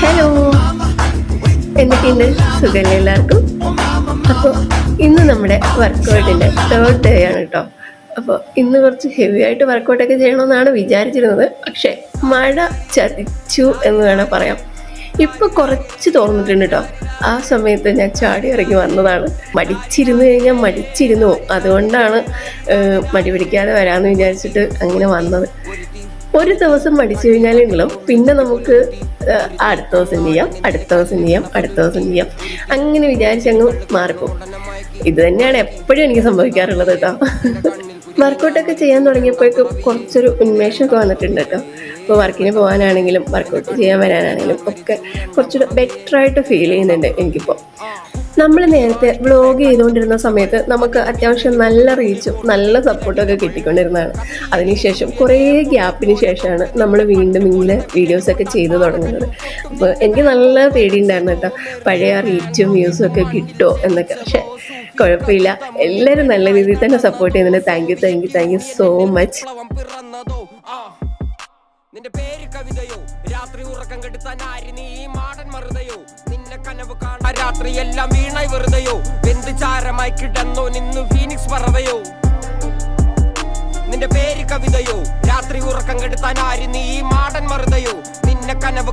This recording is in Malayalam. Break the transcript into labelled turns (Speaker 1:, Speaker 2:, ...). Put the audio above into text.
Speaker 1: ഹലോ എന്തൊക്കെയുണ്ട്? സുഖമല്ലേ എല്ലാവർക്കും? അപ്പോൾ ഇന്ന് നമ്മുടെ വർക്കൗട്ടിന്റെ തേർഡ് ഡേ ആണ് കേട്ടോ. അപ്പോൾ ഇന്ന് കുറച്ച് ഹെവി ആയിട്ട് വർക്കൗട്ടൊക്കെ ചെയ്യണമെന്നാണ് വിചാരിച്ചിരുന്നത്. പക്ഷേ മഴ ചതിച്ചു എന്ന് വേണം പറയാം. ഇപ്പം കുറച്ച് തോന്നിട്ടുണ്ട് കേട്ടോ. ആ സമയത്ത് ഞാൻ ചാടി ഇറങ്ങി വന്നതാണ്. മടിച്ചിരുന്നു കഴിഞ്ഞാൽ മടിച്ചിരുന്നു. അതുകൊണ്ടാണ് മടി പിടിക്കാതെ വരാമെന്ന് വിചാരിച്ചിട്ട് അങ്ങനെ വന്നത്. ഒരു ദിവസം മടിച്ചു കഴിഞ്ഞാലെങ്കിലും പിന്നെ നമുക്ക് അടുത്ത ദിവസം ചെയ്യാം? അടുത്ത ദിവസം ചെയ്യാം? അടുത്ത ദിവസം ചെയ്യാം? അങ്ങനെ വിചാരിച്ച് അങ്ങ് മാറിപ്പോകും. ഇത് തന്നെയാണ് എപ്പോഴും എനിക്ക് സംഭവിക്കാറുള്ളത് കേട്ടോ. വർക്കൗട്ടൊക്കെ ചെയ്യാൻ തുടങ്ങിയപ്പോഴേക്കും കുറച്ചൊരു ഉന്മേഷമൊക്കെ വന്നിട്ടുണ്ട് കേട്ടോ. ഇപ്പോൾ വർക്കിന് പോകാനാണെങ്കിലും വർക്കൗട്ട് ചെയ്യാൻ വരാനാണെങ്കിലും ഒക്കെ കുറച്ചുകൂടെ ബെറ്ററായിട്ട് ഫീൽ ചെയ്യുന്നുണ്ട് എനിക്കിപ്പോൾ നമ്മൾ നേരത്തെ വ്ളോഗ് ചെയ്തുകൊണ്ടിരുന്ന സമയത്ത് നമുക്ക് അത്യാവശ്യം നല്ല റീച്ചും നല്ല സപ്പോർട്ടൊക്കെ കിട്ടിക്കൊണ്ടിരുന്നതാണ്. അതിനുശേഷം കുറേ ഗ്യാപ്പിന് ശേഷമാണ് നമ്മൾ വീണ്ടും ഇങ്ങനെ വീഡിയോസൊക്കെ ചെയ്തു തുടങ്ങുന്നത്. അപ്പോൾ എനിക്ക് നല്ല പേടിയുണ്ടായിരുന്നു കേട്ടോ. പഴയ റീച്ചും വ്യൂസും ഒക്കെ കിട്ടുമോ എന്നൊക്കെ. പക്ഷേ കുഴപ്പമില്ല. എല്ലാവരും നല്ല രീതിയിൽ തന്നെ സപ്പോർട്ട് ചെയ്യുന്നുണ്ട്. Thank you thank you thank you so much
Speaker 2: നിന്റെ പേര് കവിതയോ? രാത്രി ഉറക്കം കെടുത്താൻ ആര് നീ? മാടൻ കനവ് കാണാൻ രാത്രി എല്ലാം വീണായി വെറുതെയോ? എന്ത് ചാരമായി കിടന്നോ? നിന്നു ഫീനിക്സ് പറവയോ? നിന്റെ പേര് കവിതയോ? രാത്രി ഉറക്കം കെടുത്താൻ ആര് നീ മാടൻ മറുതയോ? നിന്നെ കനവ്